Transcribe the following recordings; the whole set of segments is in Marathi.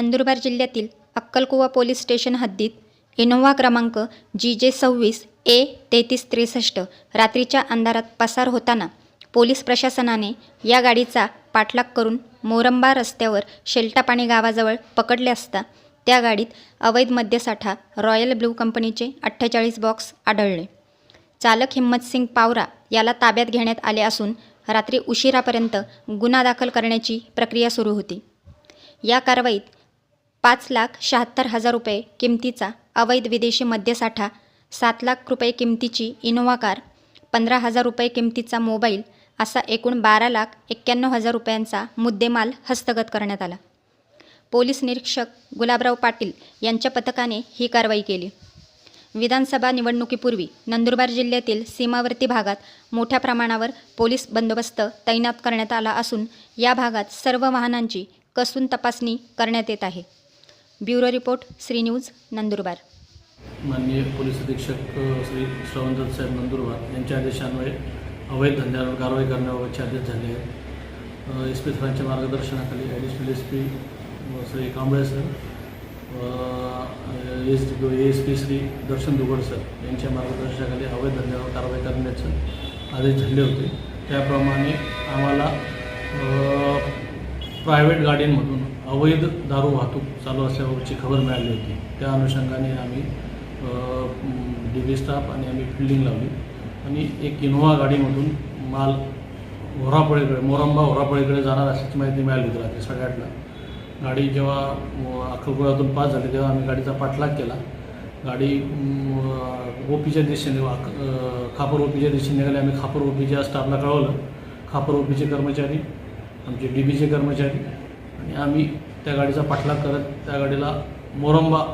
नंदुरबार जिल्ह्यातील अक्कलकुवा पोलीस स्टेशन हद्दीत इनोव्हा क्रमांक जी जे सव्वीस ए तेहतीस त्रेसष्ट रात्रीच्या अंधारात पसार होताना पोलीस प्रशासनाने या गाडीचा पाठलाग करून मोरंबा रस्त्यावर शेल्टापाणी गावाजवळ पकडले असता त्या गाडीत अवैध मद्यसाठा रॉयल ब्लू कंपनीचे अठ्ठेचाळीस बॉक्स आढळले. चालक हिम्मतसिंग पावरा याला ताब्यात घेण्यात आले असून रात्री उशिरापर्यंत गुन्हा दाखल करण्याची प्रक्रिया सुरू होती. या कारवाईत पाच लाख शहात्तर हजार रुपये किमतीचा अवैध विदेशी मद्यसाठा सात लाख रुपये किमतीची इनोव्हा कार पंधरा हजार रुपये किमतीचा मोबाईल असा एकूण बारा लाख एक्क्याण्णव हजार रुपयांचा मुद्देमाल हस्तगत करण्यात आला. पोलीस निरीक्षक गुलाबराव पाटील यांच्या पथकाने ही कारवाई केली. विधानसभा निवडणुकीपूर्वी नंदुरबार जिल्ह्यातील सीमावर्ती भागात मोठ्या प्रमाणावर पोलीस बंदोबस्त तैनात करण्यात आला असून या भागात सर्व वाहनांची कसून तपासणी करण्यात येत आहे. Bureau report Shri news Nandurbar. माननीय पोलीस अधीक्षक श्री श्रवणदत्त साहेब नंदुरबार यांच्या आदेशान्वये अवैध धंद्यावर कारवाई करण्याबाबतचे आदेश झाले आहेत. एस पी सरांच्या मार्गदर्शनाखाली additional S P Shri Kamble sir S D S P Shri Darshan Dugad sir यांच्या मार्गदर्शनाखाली अवैध धंद्यावर कारवाई करण्याचे आदेश झाले होते. त्याप्रमाणे आम्हाला प्रायव्हेट गाड्यांमधून अवैध दारू वाहतूक चालू असल्याबाबतची खबर मिळाली होती. त्या अनुषंगाने आम्ही डी स्टाफ आणि आम्ही फिल्डिंग लावली. आणि एक इनोव्हा गाडीमधून माल होरापळीकडे मोरंबा होरापळीकडे जाणार असल्याची माहिती मिळाली होती रात्री साडेआठला. गाडी जेव्हा अक्कलकुळातून पास झाली तेव्हा आम्ही गाडीचा पाठलाग केला. गाडी ओपीच्या दिशेने वाक- खापर ओपीच्या दिशेने निघाली. आम्ही खापर ओपीच्या स्टाफला कळवलं. खापर ओपीचे कर्मचारी आमचे डी बीचे कर्मचारी आणि आम्ही त्या गाडीचा पाठलाग करत त्या गाडीला मोरंबा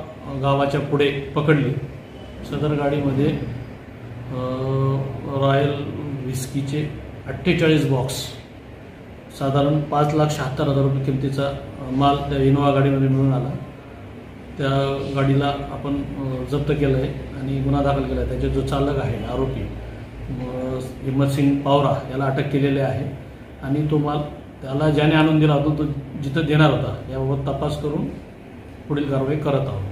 गावाच्या पुढे पकडली. सदर गाडीमध्ये रॉयल विस्कीचे अठ्ठेचाळीस बॉक्स साधारण पाच लाख शहात्तर हजार रुपये किमतीचा माल त्या इनोवा गाडीमध्ये मिळून आला. त्या गाडीला आपण जप्त केलं आहे आणि गुन्हा दाखल केला आहे त्याचे जो चालक आहे आरोपी हिम्मतसिंग पावरा याला अटक केलेली आहे आणि तो माल त्याला ज्याने आणून दिला होता तो जिथं देणार होता याबाबत तपास करून पुढील कारवाई करत आहोत.